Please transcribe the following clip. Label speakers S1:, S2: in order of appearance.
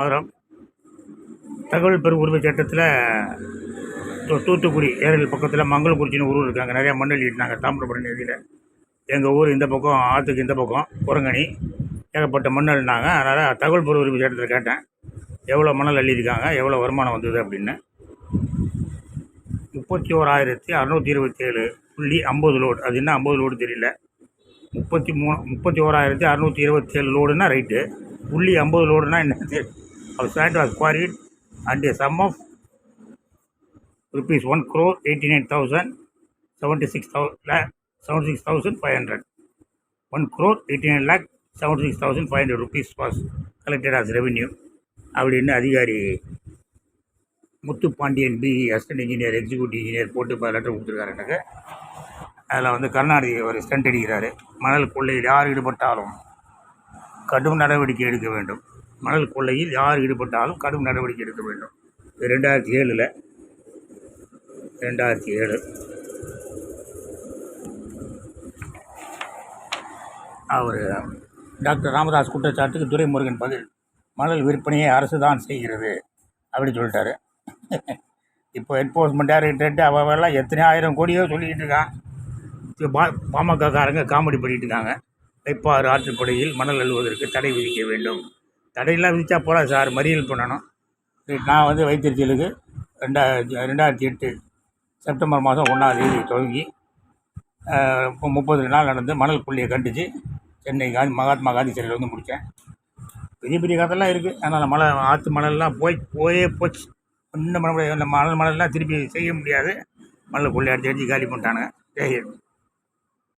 S1: மதுரம். தகவல் பெரும் உரிமை சட்டத்தில் தூத்துக்குடி ஏரல் பக்கத்தில் மங்களக்குறிச்சின்னு ஊர் இருக்காங்க. நிறையா மண் அள்ளிட்டாங்க தாமிரபரணி நதியில். எங்கள் ஊர் இந்த பக்கம் ஆற்றுக்கு இந்த பக்கம் குரங்கணி ஏகப்பட்ட மண் அள்ளினாங்க அதனால் தகவல் பெரும் உரிமை சட்டத்தில் கேட்டேன். எவ்வளோ மணல் அள்ளியிருக்காங்க எவ்வளோ வருமானம் வந்தது அப்படின்னு. முப்பத்தி ஓராயிரத்தி அறநூற்றி இருபத்தி ஏழு புள்ளி ஐம்பது லோடு அது என்ன ஐம்பது லோடு தெரியல. முப்பத்தி மூணு முப்பத்தி ஓராயிரத்தி அறநூற்றி இருபத்தி ஏழு லோடுன்னா ரைட்டு புள்ளி ஐம்பது லோடுனா என்ன அவர் stand was quarried and sum of rupees one crore eighty nine thousand seventy six thou lakh seventy six thousand five hundred one crore eighty nine lakh seventy six thousand five hundred rupees was collected as revenue அப்படின்னு அதிகாரி Muthupandian P assistant engineer executive engineer போட்டு இப்போ letter கொடுத்துருக்காருன்னு அதில் வந்து கருணாநிதி ஒரு stunt அடிக்கிறாரு. மணல் கொள்ளையில் யார் ஈடுபட்டாலும் கடும் நடவடிக்கை எடுக்க வேண்டும். மணல் கொள்ளையில் யார் ஈடுபட்டாலும் கடும் நடவடிக்கை எடுக்க வேண்டும். இது ரெண்டாயிரத்தி ஏழில். ரெண்டாயிரத்தி ஏழு. அவர் டாக்டர் ராமதாஸ் குற்றச்சாட்டுக்கு துரைமுருகன் பதில் மணல் விற்பனையை அரசு தான் செய்கிறது அப்படி சொல்லிட்டாரு. இப்போ என்ஃபோர்ஸ்மெண்ட் டைரக்டரேட்டு அவெல்லாம் எத்தனை ஆயிரம் கோடியோ சொல்லிக்கிட்டு இருக்கான். இது பா பாமகக்காரங்க காமெடி பண்ணிட்டு இருக்காங்க. வைப்பாறு ஆற்றுப்படையில் மணல் அழுவதற்கு தடை விதிக்க வேண்டும். தடையெல்லாம் விதிச்சா போகிறா சார். மறியல் பண்ணணும். நான் வந்து வைத்திருச்சலுக்கு ரெண்டாயிரத்தி ரெண்டாயிரத்தி எட்டு செப்டம்பர் மாதம் ஒன்றாம் தேதி தொடங்கி இப்போ முப்பது நாள் நடந்து மணல் புள்ளியை கண்டித்து சென்னை காந்தி மகாத்மா காந்தி சிலையில் வந்து முடித்தேன் பெரிய பெரிய கதைலாம் இருக்குது அதனால் மழை ஆற்று மணல்லாம் போய் போயே போச்சு. ஒன்றும் பண்ண முடியாது. இந்த மணல் மணல்லாம் திருப்பி செய்ய முடியாது. மணல் புள்ளி அடிச்சு அடிச்சு காலி பண்ணிட்டானுங்க. ஜெய்